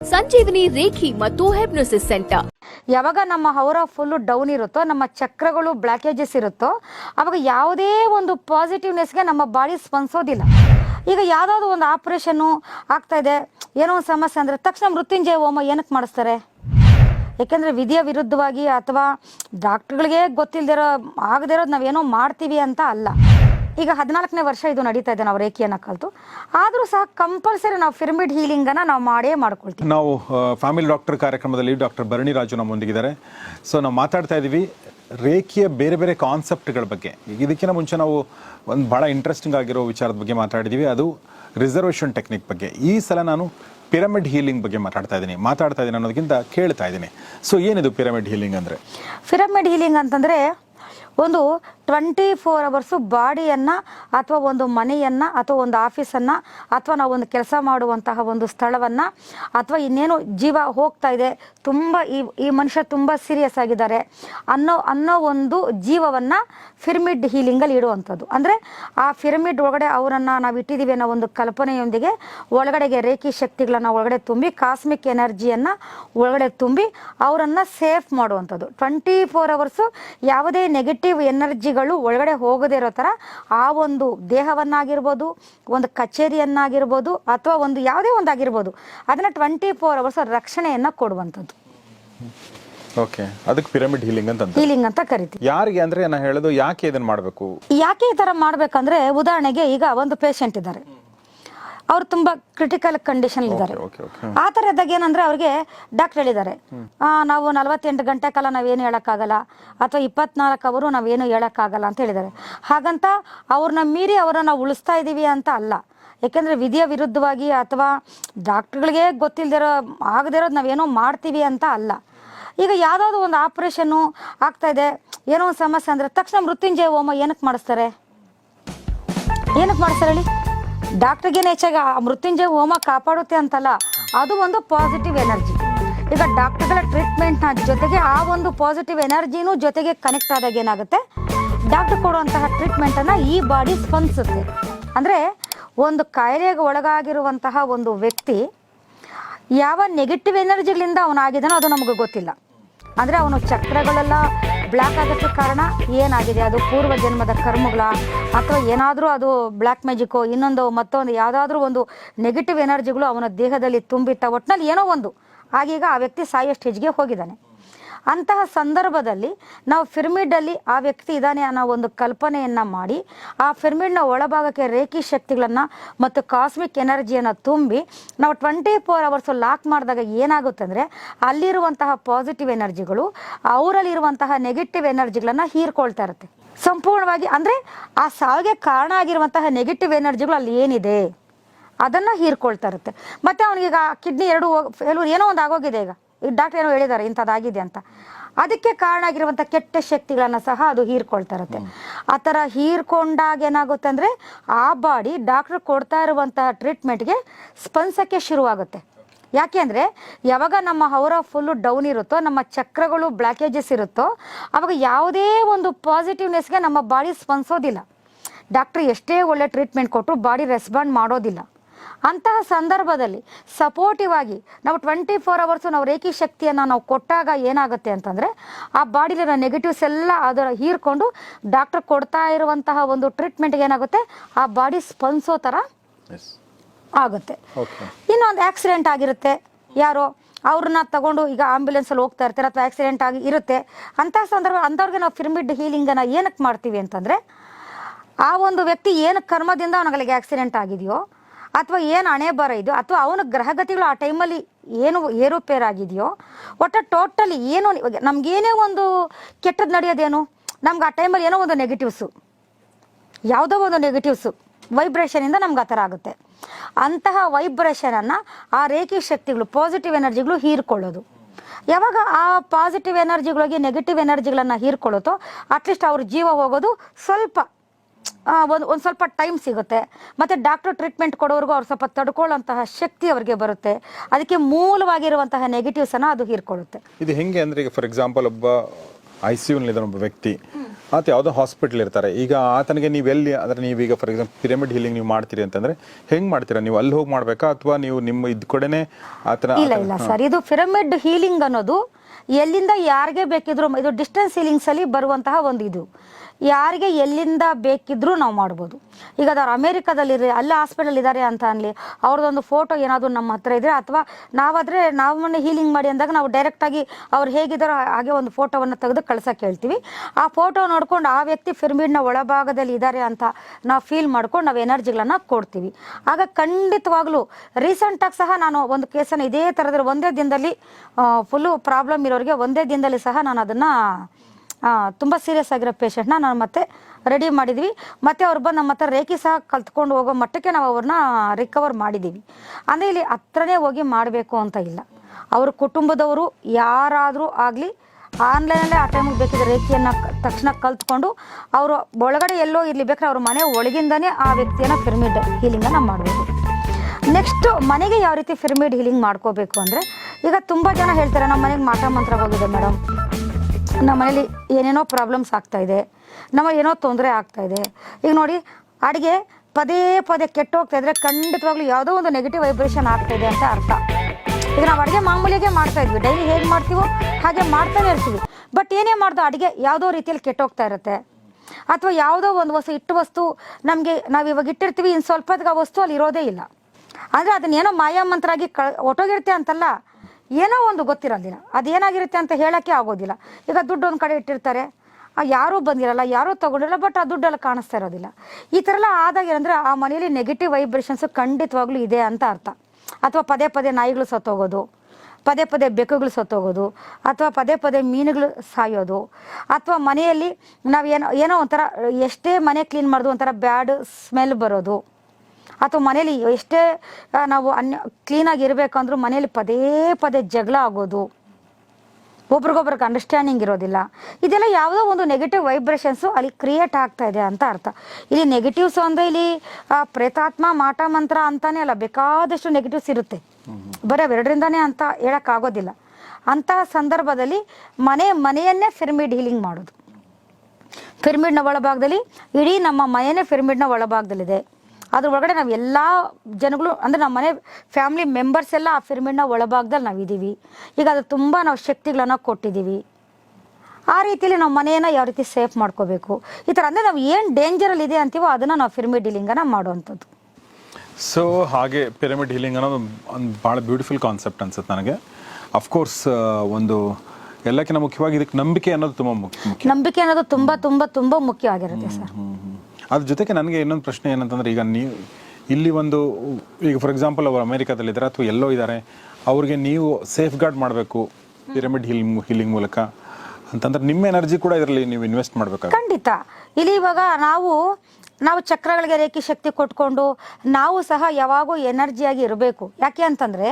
ಸಂಜೀವಿನಿ reiki ಮತ್ತು ಹೆಪ್ನೋಸಿಸ್ centre. ಯಾವಾಗ ನಮ್ಮ ಹೌರ ಫುಲ್ ಡೌನ್ ಇರುತ್ತೋ, ನಮ್ಮ ಚಕ್ರಗಳು ಬ್ಲಾಕೇಜಸ್ ಇರುತ್ತೋ, ಅವಾಗ ಯಾವುದೇ ಒಂದು ಪಾಸಿಟಿವ್ನೆಸ್ಗೆ ನಮ್ಮ ಬಾಡಿ ಸ್ಪಂದಿಸೋದಿಲ್ಲ. ಈಗ ಯಾವುದಾದ್ರು ಒಂದು ಆಪ್ರೇಷನ್ನು ಆಗ್ತಾ ಇದೆ, ಏನೋ ಒಂದು ಸಮಸ್ಯೆ ಅಂದರೆ ತಕ್ಷಣ ಮೃತ್ಯುಂಜಯ ಹೋಮ ಏನಕ್ಕೆ ಮಾಡಿಸ್ತಾರೆ? ಯಾಕೆಂದರೆ ವಿಧಿಯ ವಿರುದ್ಧವಾಗಿ ಅಥವಾ ಡಾಕ್ಟ್ರುಗಳಿಗೆ ಗೊತ್ತಿಲ್ಲದಿರೋ ಆಗದೇ ಇರೋದು ನಾವೇನೋ ಮಾಡ್ತೀವಿ ಅಂತ ಅಲ್ಲ. ಈಗ ಹದಿನಾಲ್ಕನೇ ವರ್ಷ ಇದು ನಡೀತಾ ಇದೆ ನಾವು ರೇಖಿಯನ್ನು ಕಲಿತು. ಆದರೂ ಸಹ ಕಂಪಲ್ಸರಿ ನಾವು ಪಿರಮಿಡ್ ಹೀಲಿಂಗನ್ನು ನಾವು ಮಾಡೇ ಮಾಡ್ಕೊಳ್ತೀವಿ. ನಾವು ಫ್ಯಾಮಿಲಿ ಡಾಕ್ಟರ್ ಕಾರ್ಯಕ್ರಮದಲ್ಲಿ ಡಾಕ್ಟರ್ ಭರಣಿ ರಾಜು ನಮ್ಮೊಂದಿಗಿದ್ದಾರೆ ಸೊ ನಾವು ಮಾತಾಡ್ತಾ ಇದ್ದೀವಿ ರೇಖಿಯ ಬೇರೆ ಬೇರೆ ಕಾನ್ಸೆಪ್ಟ್ಗಳ ಬಗ್ಗೆ. ಇದಕ್ಕಿಂತ ಮುಂಚೆ ನಾವು ಒಂದು ಭಾಳ ಇಂಟ್ರೆಸ್ಟಿಂಗ್ ಆಗಿರೋ ವಿಚಾರದ ಬಗ್ಗೆ ಮಾತಾಡಿದ್ದೀವಿ ಅದು ರಿಸರ್ವೇಷನ್ ಟೆಕ್ನಿಕ್ ಬಗ್ಗೆ. ಈ ಸಲ ನಾನು ಪಿರಮಿಡ್ ಹೀಲಿಂಗ್ ಬಗ್ಗೆ ಮಾತಾಡ್ತಾ ಇದ್ದೀನಿ ಮಾತಾಡ್ತಾ ಇದ್ದೀನಿ ಅನ್ನೋದಕ್ಕಿಂತ ಕೇಳ್ತಾ ಇದ್ದೀನಿ ಸೊ ಏನಿದು ಪಿರಮಿಡ್ ಹೀಲಿಂಗ್ ಅಂದರೆ? ಪಿರಮಿಡ್ ಹೀಲಿಂಗ್ ಅಂತಂದರೆ ಒಂದು ಟ್ವೆಂಟಿ ಫೋರ್ ಅವರ್ಸು ಬಾಡಿಯನ್ನು ಅಥವಾ ಒಂದು ಮನೆಯನ್ನು ಅಥವಾ ಒಂದು ಆಫೀಸನ್ನು ಅಥವಾ ನಾವು ಒಂದು ಕೆಲಸ ಮಾಡುವಂತಹ ಒಂದು ಸ್ಥಳವನ್ನು ಅಥವಾ ಇನ್ನೇನು ಜೀವ ಹೋಗ್ತಾ ಇದೆ, ತುಂಬ ಈ ಈ ಮನುಷ್ಯ ತುಂಬ ಸೀರಿಯಸ್ ಆಗಿದ್ದಾರೆ ಅನ್ನೋ ಅನ್ನೋ ಒಂದು ಜೀವವನ್ನು ಪಿರಮಿಡ್ ಹೀಲಿಂಗಲ್ಲಿ ಇಡುವಂಥದ್ದು. ಅಂದರೆ ಆ ಪಿರಮಿಡ್ ಒಳಗಡೆ ಅವರನ್ನು ನಾವು ಇಟ್ಟಿದ್ದೀವಿ ಅನ್ನೋ ಒಂದು ಕಲ್ಪನೆಯೊಂದಿಗೆ ಒಳಗಡೆಗೆ ರೇಖಿ ಶಕ್ತಿಗಳನ್ನು ಒಳಗಡೆ ತುಂಬಿ ಕಾಸ್ಮಿಕ್ ಎನರ್ಜಿಯನ್ನು ಒಳಗಡೆ ತುಂಬಿ ಅವರನ್ನು ಸೇಫ್ ಮಾಡುವಂಥದ್ದು. ಟ್ವೆಂಟಿ ಫೋರ್ ಅವರ್ಸು ಯಾವುದೇ ನೆಗೆಟಿವ್ ಎನರ್ಜಿಗಳು ಒಳಗಡೆ ಹೋಗದೇ ಇರೋ ಥರ ಆ ಒಂದು ದೇಹವನ್ನಾಗಿರ್ಬೋದು ಒಂದು ಕಚೇರಿಯನ್ನಾಗಿರ್ಬೋದು ಅಥವಾ ಒಂದು ಯಾವುದೇ ಒಂದು ಆಗಿರ್ಬೋದು ಅದನ್ನ ಟ್ವೆಂಟಿ ಫೋರ್ ಅವರ್ಸ್ ರಕ್ಷಣೆಯನ್ನ ಕೊಡುವಂಥದ್ದು. ಓಕೆ ಅದಕ್ಕೆ ಪಿರಮಿಡ್ ಹೀಲಿಂಗ್ ಅಂತ ಹೀಲಿಂಗ್ ಅಂತ ಕರಿತೀವಿ. ಯಾರಿಗೆ ಅಂದ್ರೆ ನಾನು ಹೇಳೋದು ಯಾಕೆ ಇದನ್ನ ಮಾಡಬೇಕು? ಯಾಕೆ ಈ ತರ ಮಾಡ್ಬೇಕಂದ್ರೆ ಉದಾಹರಣೆಗೆ ಈಗ ಒಂದು ಪೇಷಂಟ್ ಇದ್ದಾರೆ. ಅವ್ರು ತುಂಬಾ ಕ್ರಿಟಿಕಲ್ ಕಂಡೀಷನ್ ಇದ್ದಾರೆ. ಆ ಥರ ಇದ್ದಾಗ ಏನಂದ್ರೆ ಅವ್ರಿಗೆ ಡಾಕ್ಟರ್ ಹೇಳಿದ್ದಾರೆ. ನಾವು ನಲವತ್ತೆಂಟು ಗಂಟೆ ಕಾಲ ನಾವೇನು ಹೇಳೋಕ್ಕಾಗಲ್ಲ ಅಥವಾ ಇಪ್ಪತ್ನಾಲ್ಕು ಅವರು ನಾವೇನು ಹೇಳೋಕ್ಕಾಗಲ್ಲ ಅಂತ ಹೇಳಿದ್ದಾರೆ. ಹಾಗಂತ ಅವ್ರನ್ನ ಮೀರಿ ಅವರನ್ನ ಉಳಿಸ್ತಾ ಇದ್ದೀವಿ ಅಂತ ಅಲ್ಲ. ಯಾಕೆಂದರೆ ವಿಧಿಯ ವಿರುದ್ಧವಾಗಿ ಅಥವಾ ಡಾಕ್ಟ್ರುಗಳಿಗೆ ಗೊತ್ತಿಲ್ದಿರೋ ಆಗದೇ ಇರೋದು ನಾವೇನೋ ಮಾಡ್ತೀವಿ ಅಂತ ಅಲ್ಲ. ಈಗ ಯಾವುದಾದ್ರು ಒಂದು ಆಪ್ರೇಷನ್ನು ಆಗ್ತಾ ಇದೆ ಏನೋ ಒಂದು ಸಮಸ್ಯೆ ಅಂದರೆ ತಕ್ಷಣ ಮೃತ್ಯುಂಜಯ ಹೋಮ ಏನಕ್ಕೆ ಮಾಡಿಸ್ತಾರೆ? ಏನಕ್ಕೆ ಮಾಡ್ತಾರೆ ಹೇಳಿ? ಡಾಕ್ಟ್ರಿಗೇನು ಹೆಚ್ಚಾಗಿ ಆ ಮೃತ್ಯುಂಜಯ ಹೋಮ ಕಾಪಾಡುತ್ತೆ ಅಂತಲ್ಲ, ಅದು ಒಂದು ಪಾಸಿಟಿವ್ ಎನರ್ಜಿ ಈಗ ಡಾಕ್ಟರ್ಗಳ ಟ್ರೀಟ್ಮೆಂಟ್ನ ಜೊತೆಗೆ ಆ ಒಂದು ಪಾಸಿಟಿವ್ ಎನರ್ಜಿನೂ ಜೊತೆಗೆ ಕನೆಕ್ಟ್ ಆದಾಗ ಏನಾಗುತ್ತೆ? ಡಾಕ್ಟರ್ ಕೊಡುವಂತಹ ಟ್ರೀಟ್ಮೆಂಟನ್ನು ಈ ಬಾಡಿ ಸ್ಪಂದಿಸುತ್ತೆ. ಅಂದರೆ ಒಂದು ಕಾಯಿಲೆಗೆ ಒಳಗಾಗಿರುವಂತಹ ಒಂದು ವ್ಯಕ್ತಿ ಯಾವ ನೆಗೆಟಿವ್ ಎನರ್ಜಿಗಳಿಂದ ಅವನಾಗಿದ್ದಾನೋ ಅದು ನಮಗೆ ಗೊತ್ತಿಲ್ಲ. ಅಂದರೆ ಅವನು ಚಕ್ರಗಳೆಲ್ಲ ಬ್ಲ್ಯಾಕ್ ಆಗೋಕ್ಕೆ ಕಾರಣ ಏನಾಗಿದೆ? ಅದು ಪೂರ್ವ ಜನ್ಮದ ಕರ್ಮಗಳ ಅಥವಾ ಏನಾದರೂ ಅದು ಬ್ಲ್ಯಾಕ್ ಮ್ಯಾಜಿಕ್ಕೋ ಇನ್ನೊಂದು ಮತ್ತೊಂದು ಯಾವುದಾದ್ರೂ ಒಂದು ನೆಗೆಟಿವ್ ಎನರ್ಜಿಗಳು ಅವನ ದೇಹದಲ್ಲಿ ತುಂಬಿಟ್ಟ ಒಟ್ಟಿನಲ್ಲಿ ಏನೋ ಒಂದು. ಆಗೀಗ ಆ ವ್ಯಕ್ತಿ ಸಾಯೋ ಸ್ಟೇಜ್ಗೆ ಹೋಗಿದ್ದಾನೆ. ಅಂತಹ ಸಂದರ್ಭದಲ್ಲಿ ನಾವು ಪಿರಮಿಡಲ್ಲಿ ಆ ವ್ಯಕ್ತಿ ಇದ್ದಾನೆ ಅನ್ನೋ ಒಂದು ಕಲ್ಪನೆಯನ್ನು ಮಾಡಿ, ಆ ಪಿರಮಿಡ್ನ ಒಳಭಾಗಕ್ಕೆ ರೇಖಿ ಶಕ್ತಿಗಳನ್ನು ಮತ್ತು ಕಾಸ್ಮಿಕ್ ಎನರ್ಜಿಯನ್ನು ತುಂಬಿ ನಾವು ಟ್ವೆಂಟಿ ಫೋರ್ ಅವರ್ಸು ಲಾಕ್ ಮಾಡಿದಾಗ ಏನಾಗುತ್ತೆ ಅಂದ್ರೆ ಅಲ್ಲಿರುವಂತಹ ಪಾಸಿಟಿವ್ ಎನರ್ಜಿಗಳು ಅವರಲ್ಲಿರುವಂತಹ ನೆಗೆಟಿವ್ ಎನರ್ಜಿಗಳನ್ನು ಹೀರ್ಕೊಳ್ತಾ ಇರುತ್ತೆ. ಸಂಪೂರ್ಣವಾಗಿ ಅಂದರೆ ಆ ಸಾವಿಗೆ ಕಾರಣ ಆಗಿರುವಂತಹ ನೆಗೆಟಿವ್ ಎನರ್ಜಿಗಳು ಅಲ್ಲಿ ಏನಿದೆ ಅದನ್ನು ಹೀರ್ಕೊಳ್ತಾ ಇರುತ್ತೆ. ಮತ್ತು ಅವನಿಗೀಗ ಕಿಡ್ನಿ ಎರಡು ಫೇಲ್ಯೂರ್ ಏನೋ ಒಂದು ಆಗೋಗಿದೆ ಈಗ. ಡಾಕ್ಟರ್ ಏನೋ ಹೇಳಿದ್ದಾರೆ, ಇಂಥದ್ದಾಗಿದೆ ಅಂತ. ಅದಕ್ಕೆ ಕಾರಣ ಆಗಿರುವಂಥ ಕೆಟ್ಟ ಶಕ್ತಿಗಳನ್ನು ಸಹ ಅದು ಹೀರ್ಕೊಳ್ತಾ ಇರುತ್ತೆ. ಆ ಥರ ಹೀರ್ಕೊಂಡಾಗ ಏನಾಗುತ್ತೆ ಅಂದರೆ, ಆ ಬಾಡಿ ಡಾಕ್ಟ್ರ್ ಕೊಡ್ತಾ ಇರುವಂತಹ ಟ್ರೀಟ್ಮೆಂಟ್ಗೆ ಸ್ಪಂದಿಸೋಕ್ಕೆ ಶುರುವಾಗುತ್ತೆ. ಯಾಕೆ ಅಂದರೆ, ಯಾವಾಗ ನಮ್ಮ ಹೌರ ಫುಲ್ಲು ಡೌನ್ ಇರುತ್ತೋ, ನಮ್ಮ ಚಕ್ರಗಳು ಬ್ಲಾಕೇಜಸ್ ಇರುತ್ತೋ, ಅವಾಗ ಯಾವುದೇ ಒಂದು ಪಾಸಿಟಿವ್ನೆಸ್ಗೆ ನಮ್ಮ ಬಾಡಿ ಸ್ಪಂದಿಸೋದಿಲ್ಲ. ಡಾಕ್ಟ್ರ್ ಎಷ್ಟೇ ಒಳ್ಳೆ ಟ್ರೀಟ್ಮೆಂಟ್ ಕೊಟ್ಟರು ಬಾಡಿ ರೆಸ್ಪಾಂಡ್ ಮಾಡೋದಿಲ್ಲ. ಅಂತಹ ಸಂದರ್ಭದಲ್ಲಿ ಸಪೋರ್ಟಿವ್ ಆಗಿ ನಾವು ಟ್ವೆಂಟಿ ಫೋರ್ ಅವರ್ಸು ನಾವು ರೇಖಿ ಶಕ್ತಿಯನ್ನು ನಾವು ಕೊಟ್ಟಾಗ ಏನಾಗುತ್ತೆ ಅಂತಂದರೆ ಆ ಬಾಡಿಲಿರೋ ನೆಗೆಟಿವ್ಸ್ ಎಲ್ಲ ಅದರ ಹೀರ್ಕೊಂಡು ಡಾಕ್ಟರ್ ಕೊಡ್ತಾ ಇರುವಂತಹ ಒಂದು ಟ್ರೀಟ್ಮೆಂಟ್ಗೆ ಏನಾಗುತ್ತೆ? ಆ ಬಾಡಿ ಸ್ಪಂದಿಸೋ ಥರ ಆಗುತ್ತೆ. ಇನ್ನೊಂದು ಆಕ್ಸಿಡೆಂಟ್ ಆಗಿರುತ್ತೆ. ಯಾರೋ ಅವ್ರನ್ನ ತಗೊಂಡು ಈಗ ಆಂಬ್ಯುಲೆನ್ಸಲ್ಲಿ ಹೋಗ್ತಾ ಇರ್ತಾರೆ ಅಥವಾ ಆಕ್ಸಿಡೆಂಟ್ ಆಗಿ ಇರುತ್ತೆ. ಅಂತಹ ಸಂದರ್ಭ ಅಂಥವ್ರಿಗೆ ನಾವು ಫಿರ್ಮಿಡ್ ಹೀಲಿಂಗನ್ನು ಏನಕ್ಕೆ ಮಾಡ್ತೀವಿ ಅಂತಂದರೆ ಆ ಒಂದು ವ್ಯಕ್ತಿ ಏನು ಕರ್ಮದಿಂದ ಅವನಿಗೆ ಆಕ್ಸಿಡೆಂಟ್ ಆಗಿದೆಯೋ ಅಥವಾ ಏನು ಹಣೆ ಬರ ಇದೆಯೋ ಅಥವಾ ಅವನ ಗ್ರಹಗತಿಗಳು ಆ ಟೈಮಲ್ಲಿ ಏನು ಏರುಪೇರಾಗಿದೆಯೋ ಒಟ್ಟು ಟೋಟಲಿ ಏನು ನಮಗೇನೇ ಒಂದು ಕೆಟ್ಟದ್ದು ನಡೆಯೋದೇನು? ನಮ್ಗೆ ಆ ಟೈಮಲ್ಲಿ ಏನೋ ಒಂದು ನೆಗೆಟಿವ್ಸು ಯಾವುದೋ ಒಂದು ನೆಗೆಟಿವ್ಸು ವೈಬ್ರೇಷನಿಂದ ನಮ್ಗೆ ಆ ಥರ ಆಗುತ್ತೆ. ಅಂತಹ ವೈಬ್ರೇಷನನ್ನು ಆ ರೇಖಿ ಶಕ್ತಿಗಳು ಪಾಸಿಟಿವ್ ಎನರ್ಜಿಗಳು ಹೀರ್ಕೊಳ್ಳೋದು. ಯಾವಾಗ ಆ ಪಾಸಿಟಿವ್ ಎನರ್ಜಿಗಳಿಗೆ ನೆಗೆಟಿವ್ ಎನರ್ಜಿಗಳನ್ನು ಹೀರ್ಕೊಳ್ಳುತ್ತೋ ಅಟ್ಲೀಸ್ಟ್ ಅವ್ರ ಜೀವ ಹೋಗೋದು ಸ್ವಲ್ಪ ಒಂದು ಒಂದು ಸ್ವಲ್ಪ ಟೈಮ್ ಸಿಗುತ್ತೆ. ಮತ್ತು ಡಾಕ್ಟರ್ ಟ್ರೀಟ್ಮೆಂಟ್ ಕೊಡೋರ್ಗೂ ಅವ್ರು ಸ್ವಲ್ಪ ತಡ್ಕೊಳ್ಳೋಂತಹ ಶಕ್ತಿ ಅವರಿಗೆ ಬರುತ್ತೆ. ಅದಕ್ಕೆ ಮೂಲವಾಗಿರುವಂತಹ ನೆಗೆಟಿವ್ಸನ್ನು ಅದು ಹೀರ್ಕೊಳ್ಳುತ್ತೆ. ಇದು ಹೆಂಗೆ ಅಂದರೆ ಈಗ ಫಾರ್ ಎಕ್ಸಾಂಪಲ್ ಒಬ್ಬ ಐ ಸಿ ಯುನಲ್ಲಿದ್ದಾನೆ ಒಬ್ಬ ವ್ಯಕ್ತಿ. ಆತ ಯಾವುದೋ ಹಾಸ್ಪಿಟಲ್ ಇರ್ತಾರೆ. ಈಗ ಆತನಿಗೆ ನೀವು ಎಲ್ಲಿ ಅಂದರೆ ನೀವೀಗ ಫಾರ್ ಎಕ್ಸಾಂಪಲ್ ಪಿರಮಿಡ್ ಹೀಲಿಂಗ್ ನೀವು ಮಾಡ್ತೀರಿ ಅಂತಂದ್ರೆ ಹೆಂಗೆ ಮಾಡ್ತೀರಾ? ನೀವು ಅಲ್ಲಿ ಹೋಗಿ ಮಾಡಬೇಕಾ ಅಥವಾ ನೀವು ನಿಮ್ಮ ಇದ್ ಕಡೆನೇ ಆತನ ಇಲ್ಲ ಇಲ್ಲ ಸರ್ ಇದು ಪಿರಮಿಡ್ ಹೀಲಿಂಗ್ ಅನ್ನೋದು ಎಲ್ಲಿಂದ ಯಾರಿಗೆ ಬೇಕಿದ್ರು ಇದು ಡಿಸ್ಟೆನ್ಸ್ ಸೀಲಿಂಗ್ಸಲ್ಲಿ ಬರುವಂತಹ ಒಂದು ಇದು ಯಾರಿಗೆ ಎಲ್ಲಿಂದ ಬೇಕಿದ್ರೂ ನಾವು ಮಾಡ್ಬೋದು. ಈಗ ಅದಾರ ಅಮೇರಿಕಾದಲ್ಲಿ ಅಲ್ಲಿ ಹಾಸ್ಪಿಟಲ್ ಇದ್ದಾರೆ ಅಂತ ಅನ್ಲಿ, ಅವ್ರದ್ದೊಂದು ಫೋಟೋ ಏನಾದರೂ ನಮ್ಮ ಹತ್ರ ಇದ್ರೆ ಅಥವಾ ನಾವಾದ್ರೆ ನಾವನ್ನೇ ಹೀಲಿಂಗ್ ಮಾಡಿ ಅಂದಾಗ ನಾವು ಡೈರೆಕ್ಟಾಗಿ ಅವ್ರು ಹೇಗಿದ್ದಾರೋ ಹಾಗೆ ಒಂದು ಫೋಟೋವನ್ನು ತೆಗೆದು ಕಳ್ಸೋಕೆ ಹೇಳ್ತೀವಿ. ಆ ಫೋಟೋ ನೋಡ್ಕೊಂಡು ಆ ವ್ಯಕ್ತಿ ಪಿರಮಿಡ್ನ ಒಳಭಾಗದಲ್ಲಿ ಇದ್ದಾರೆ ಅಂತ ನಾವು ಫೀಲ್ ಮಾಡ್ಕೊಂಡು ನಾವು ಎನರ್ಜಿಗಳನ್ನ ಕೊಡ್ತೀವಿ. ಆಗ ಖಂಡಿತವಾಗ್ಲೂ ರೀಸೆಂಟಾಗಿ ಸಹ ನಾನು ಒಂದು ಕೇಸನ್ನು ಇದೇ ಥರದಲ್ಲಿ ಒಂದೇ ದಿನದಲ್ಲಿ ಫುಲ್ಲು ಪ್ರಾಬ್ಲಮ್ ಇರೋರಿಗೆ ಒಂದೇ ದಿನದಲ್ಲಿ ಸಹ ನಾನು ಅದನ್ನು ತುಂಬ ಸೀರಿಯಸ್ ಆಗಿರೋ ಪೇಷಂಟ್ನ ನಾನು ಮತ್ತೆ ರೆಡಿ ಮಾಡಿದ್ವಿ. ಮತ್ತೆ ಅವ್ರು ಬಂದು ನಮ್ಮ ಹತ್ರ ರೇಖಿ ಸಹ ಕಲ್ತ್ಕೊಂಡು ಹೋಗೋ ಮಟ್ಟಕ್ಕೆ ನಾವು ಅವ್ರನ್ನ ರಿಕವರ್ ಮಾಡಿದ್ದೀವಿ ಅಂದರೆ ಇಲ್ಲಿ ಹತ್ರನೇ ಹೋಗಿ ಮಾಡಬೇಕು ಅಂತ ಇಲ್ಲ. ಅವ್ರ ಕುಟುಂಬದವರು ಯಾರಾದರೂ ಆಗಲಿ ಆನ್ಲೈನಲ್ಲೇ ಆ ಟೈಮಿಗೆ ಬೇಕಿದ್ದ ರೇಖಿಯನ್ನು ತಕ್ಷಣ ಕಲ್ತ್ಕೊಂಡು ಅವರು ಒಳಗಡೆ ಎಲ್ಲೋ ಇರಲಿ ಬೇಕಾದ್ರೆ ಅವ್ರ ಮನೆ ಒಳಗಿಂದನೇ ಆ ವ್ಯಕ್ತಿಯನ್ನು ಪಿರಮಿಡ್ ಹೀಲಿಂಗನ್ನು ಮಾಡಬೇಕು. ನೆಕ್ಸ್ಟು ಮನೆಗೆ ಯಾವ ರೀತಿ ಪಿರಮಿಡ್ ಹೀಲಿಂಗ್ ಮಾಡ್ಕೋಬೇಕು ಅಂದರೆ ಈಗ ತುಂಬ ಜನ ಹೇಳ್ತಾರೆ ನಮ್ಮ ಮನೆಗೆ ಮಾಟ ಮಂತ್ರ ಹೋಗಿದೆ ಮೇಡಮ್ ನಮ್ಮ ಮನೇಲಿ ಏನೇನೋ ಪ್ರಾಬ್ಲಮ್ಸ್ ಆಗ್ತಾ ಇದೆ. ನಮ್ಮ ಏನೋ ತೊಂದರೆ ಆಗ್ತಾ ಇದೆ. ಈಗ ನೋಡಿ, ಅಡುಗೆ ಪದೇ ಪದೇ ಕೆಟ್ಟು ಹೋಗ್ತಾ ಇದ್ರೆ ಖಂಡಿತವಾಗ್ಲೂ ಯಾವುದೋ ಒಂದು ನೆಗೆಟಿವ್ ವೈಬ್ರೇಷನ್ ಆಗ್ತಾ ಇದೆ ಅಂತ ಅರ್ಥ. ಈಗ ನಾವು ಅಡುಗೆ ಮಾಮೂಲಿಗೆ ಮಾಡ್ತಾ ಇದ್ವಿ. ಡೈಲಿ ಹೇಗೆ ಮಾಡ್ತೀವೋ ಹಾಗೆ ಮಾಡ್ತಾನೆ ಇರ್ತೀವಿ. ಬಟ್ ಏನೇ ಮಾಡ್ದು ಅಡುಗೆ ಯಾವುದೋ ರೀತಿಯಲ್ಲಿ ಕೆಟ್ಟೋಗ್ತಾ ಇರುತ್ತೆ. ಅಥವಾ ಯಾವುದೋ ಒಂದು ವಸ್ತು, ಇಟ್ಟು ವಸ್ತು ನಮಗೆ ನಾವು ಇವಾಗ ಇಟ್ಟಿರ್ತೀವಿ ಇನ್ನು ಸ್ವಲ್ಪ ಆ ವಸ್ತು ಅಲ್ಲಿ ಇರೋದೇ ಇಲ್ಲ. ಆದರೆ ಅದನ್ನೇನೋ ಮಾಯಾಮಂತ್ರಾಗಿ ಕ ಒಟ್ಟೋಗಿರುತ್ತೆ ಅಂತಲ್ಲ. ಏನೋ ಒಂದು ಗೊತ್ತಿರೋದಿಲ್ಲ ಅದೇನಾಗಿರುತ್ತೆ ಅಂತ ಹೇಳೋಕ್ಕೆ ಆಗೋದಿಲ್ಲ. ಈಗ ದುಡ್ಡು ಒಂದು ಕಡೆ ಇಟ್ಟಿರ್ತಾರೆ. ಯಾರೂ ಬಂದಿರಲ್ಲ, ಯಾರೂ ತಗೊಂಡಿರಲ್ಲ ಬಟ್ ಆ ದುಡ್ಡಲ್ಲಿ ಕಾಣಿಸ್ತಾ ಇರೋದಿಲ್ಲ. ಈ ಥರ ಎಲ್ಲ ಆದಾಗ ಏನಂದರೆ ಆ ಮನೆಯಲ್ಲಿ ನೆಗೆಟಿವ್ ವೈಬ್ರೇಷನ್ಸು ಖಂಡಿತವಾಗ್ಲೂ ಇದೆ ಅಂತ ಅರ್ಥ. ಅಥವಾ ಪದೇ ಪದೇ ನಾಯಿಗಳು ಸತ್ತೋಗೋದು, ಪದೇ ಪದೇ ಬೆಕ್ಕುಗಳು ಸತ್ತೋಗೋದು, ಅಥವಾ ಪದೇ ಪದೇ ಮೀನುಗಳು ಸಾಯೋದು, ಅಥವಾ ಮನೆಯಲ್ಲಿ ನಾವು ಏನೋ ಏನೋ ಒಂಥರ ಎಷ್ಟೇ ಮನೆ ಕ್ಲೀನ್ ಮಾಡೋದು ಒಂಥರ ಬ್ಯಾಡ್ ಸ್ಮೆಲ್ ಬರೋದು. ಅಥವಾ ಮನೇಲಿ ಎಷ್ಟೇ ನಾವು ಅನ್ಯ ಕ್ಲೀನಾಗಿ ಇರಬೇಕಂದ್ರೂ ಮನೇಲಿ ಪದೇ ಪದೇ ಜಗಳ ಆಗೋದು. ಒಬ್ರಿಗೊಬ್ರಿಗೆ ಅಂಡರ್ಸ್ಟ್ಯಾಂಡಿಂಗ್ ಇರೋದಿಲ್ಲ. ಇದೆಲ್ಲ ಯಾವುದೋ ಒಂದು ನೆಗೆಟಿವ್ ವೈಬ್ರೇಷನ್ಸು ಅಲ್ಲಿ ಕ್ರಿಯೇಟ್ ಆಗ್ತಾ ಇದೆ ಅಂತ ಅರ್ಥ. ಇಲ್ಲಿ ನೆಗೆಟಿವ್ಸ್ ಅಂದರೆ ಇಲ್ಲಿ ಪ್ರೇತಾತ್ಮ, ಮಾಟ, ಮಂತ್ರ ಅಂತಾನೆ ಅಲ್ಲ, ಬೇಕಾದಷ್ಟು ನೆಗೆಟಿವ್ಸ್ ಇರುತ್ತೆ. ಬರೀ ಎರಡರಿಂದಾನೇ ಅಂತ ಹೇಳೋಕ್ಕಾಗೋದಿಲ್ಲ. ಅಂತಹ ಸಂದರ್ಭದಲ್ಲಿ ಮನೆ, ಮನೆಯನ್ನೇ ಫಿರ್ಮಿಡ್ ಹೀಲಿಂಗ್ ಮಾಡೋದು. ಫಿರ್ಮಿಡ್ನ ಒಳಭಾಗದಲ್ಲಿ ಇಡೀ ನಮ್ಮ ಮನೆಯೇ ಫಿರ್ಮಿಡ್ನ ಒಳಭಾಗದಲ್ಲಿದೆ. ಅದ್ರ ಒಳಗಡೆ ನಾವು ಎಲ್ಲ ಜನಗಳು ಅಂದರೆ ನಮ್ಮ ಮನೆ ಫ್ಯಾಮಿಲಿ ಮೆಂಬರ್ಸ್ ಎಲ್ಲ ಆ ಪಿರಮಿಡ್ನ ಒಳಭಾಗದಲ್ಲಿ ನಾವು ಇದ್ದೀವಿ ಈಗ ಅದು ತುಂಬ ನಾವು ಶಕ್ತಿಗಳನ್ನು ಕೊಟ್ಟಿದ್ದೀವಿ ಆ ರೀತಿಯಲ್ಲಿ ನಾವು ಮನೆಯನ್ನು ಯಾವ ರೀತಿ ಸೇಫ್ ಮಾಡ್ಕೋಬೇಕು? ಈ ಥರ ಅಂದರೆ ನಾವು ಏನು ಡೇಂಜರಲ್ಲಿ ಇದೆ ಅಂತೀವೋ ಅದನ್ನು ನಾವು ಪಿರಮಿಡ್ ಡೀಲಿಂಗನ್ನು ಮಾಡುವಂಥದ್ದು ಸೊ ಹಾಗೆ ಪಿರಮಿಡ್ ಹೀಲಿಂಗ್ ಅನ್ನೋದು ಒಂದು ಭಾಳ ಬ್ಯೂಟಿಫುಲ್ ಕಾನ್ಸೆಪ್ಟ್ ಅನ್ಸುತ್ತೆ ನನಗೆ. ಅಫ್ಕೋರ್ಸ್ ಒಂದು ಎಲ್ಲಕ್ಕಿಂತ ಮುಖ್ಯವಾಗಿ ಇದಕ್ಕೆ ನಂಬಿಕೆ ಅನ್ನೋದು ತುಂಬ ಮುಖ್ಯ. ನಂಬಿಕೆ ಅನ್ನೋದು ತುಂಬ ತುಂಬ ತುಂಬ ಮುಖ್ಯವಾಗಿರುತ್ತೆ ಸರ್. ಅದ್ರ ಜೊತೆಗೆ ನನಗೆ ಇನ್ನೊಂದು ಪ್ರಶ್ನೆ ಏನಂತಂದ್ರೆ, ಈಗ ನೀವು ಇಲ್ಲಿ ಒಂದು, ಈಗ ಫಾರ್ ಎಕ್ಸಾಂಪಲ್ ಅವರು ಅಮೆರಿಕಾದಲ್ಲಿ ಇದ್ದಾರೆ ಅಥವಾ ಎಲ್ಲೋ ಇದ್ದಾರೆ, ಅವ್ರಿಗೆ ನೀವು ಸೇಫ್ ಗಾರ್ಡ್ ಮಾಡಬೇಕು ಪಿರಮಿಡ್ ಹೀಲಿಂಗ್ ಹಿಲಿಂಗ್ ಮೂಲಕ. ಅಂತಂದ್ರೆ ನಿಮ್ಮ ಎನರ್ಜಿ ಕೂಡ ಇದರಲ್ಲಿ ನೀವು ಇನ್ವೆಸ್ಟ್ ಮಾಡಬೇಕು ಖಂಡಿತ. ಇಲ್ಲಿ ಇವಾಗ ನಾವು ನಾವು ಚಕ್ರಗಳಿಗೆ ರೇಖೆ ಶಕ್ತಿ ಕೊಟ್ಕೊಂಡು ನಾವು ಸಹ ಯಾವಾಗೂ ಎನರ್ಜಿಯಾಗಿ ಇರಬೇಕು. ಯಾಕೆ ಅಂತಂದರೆ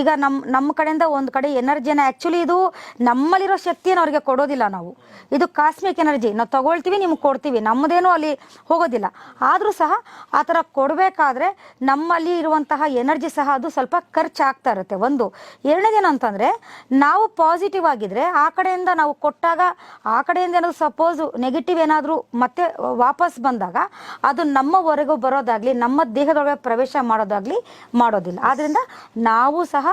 ಈಗ ನಮ್ಮ ನಮ್ಮ ಕಡೆಯಿಂದ ಒಂದು ಕಡೆ ಎನರ್ಜಿನ ಆ್ಯಕ್ಚುಲಿ ಇದು ನಮ್ಮಲ್ಲಿರೋ ಶಕ್ತಿಯನ್ನು ಅವ್ರಿಗೆ ಕೊಡೋದಿಲ್ಲ ನಾವು. ಇದು ಕಾಸ್ಮಿಕ್ ಎನರ್ಜಿ ನಾವು ತಗೊಳ್ತೀವಿ, ನಿಮ್ಗೆ ಕೊಡ್ತೀವಿ. ನಮ್ಮದೇನೂ ಅಲ್ಲಿ ಹೋಗೋದಿಲ್ಲ. ಆದರೂ ಸಹ ಆ ಥರ ಕೊಡಬೇಕಾದ್ರೆ ನಮ್ಮಲ್ಲಿ ಇರುವಂತಹ ಎನರ್ಜಿ ಸಹ ಅದು ಸ್ವಲ್ಪ ಖರ್ಚಾಗ್ತಾ ಇರುತ್ತೆ. ಒಂದು. ಎರಡನೇದೇನು ಅಂತಂದರೆ ನಾವು ಪಾಸಿಟಿವ್ ಆಗಿದ್ದರೆ ಆ ಕಡೆಯಿಂದ ನಾವು ಕೊಟ್ಟಾಗ ಆ ಕಡೆಯಿಂದ ಏನಾದರೂ ಸಪೋಸು ನೆಗೆಟಿವ್ ಏನಾದರೂ ಮತ್ತೆ ವಾಪಸ್ ಬಂದಾಗ ಅದು ನಮ್ಮವರೆಗೂ ಬರೋದಾಗ್ಲಿ ನಮ್ಮ ದೇಹದೊಳಗೆ ಪ್ರವೇಶ ಮಾಡೋದಾಗ್ಲಿ ಮಾಡೋದಿಲ್ಲ. ಆದ್ರಿಂದ ನಾವು ಸಹ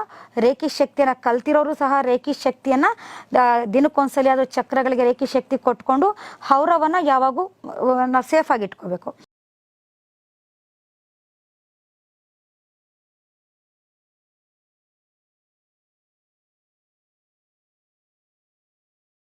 ರೇಖಿ ಶಕ್ತಿಯನ್ನು ಕಲ್ತಿರೋರು ಸಹ ರೇಖಿ ಶಕ್ತಿಯನ್ನು ದಿನಕ್ಕೊಂದ್ಸಲಿ ಅದು ಚಕ್ರಗಳಿಗೆ ರೇಖಿ ಶಕ್ತಿ ಕೊಟ್ಕೊಂಡು ಹೌರವನ್ನ ಯಾವಾಗೂ ನಾವು ಸೇಫಾಗಿ ಇಟ್ಕೋಬೇಕು.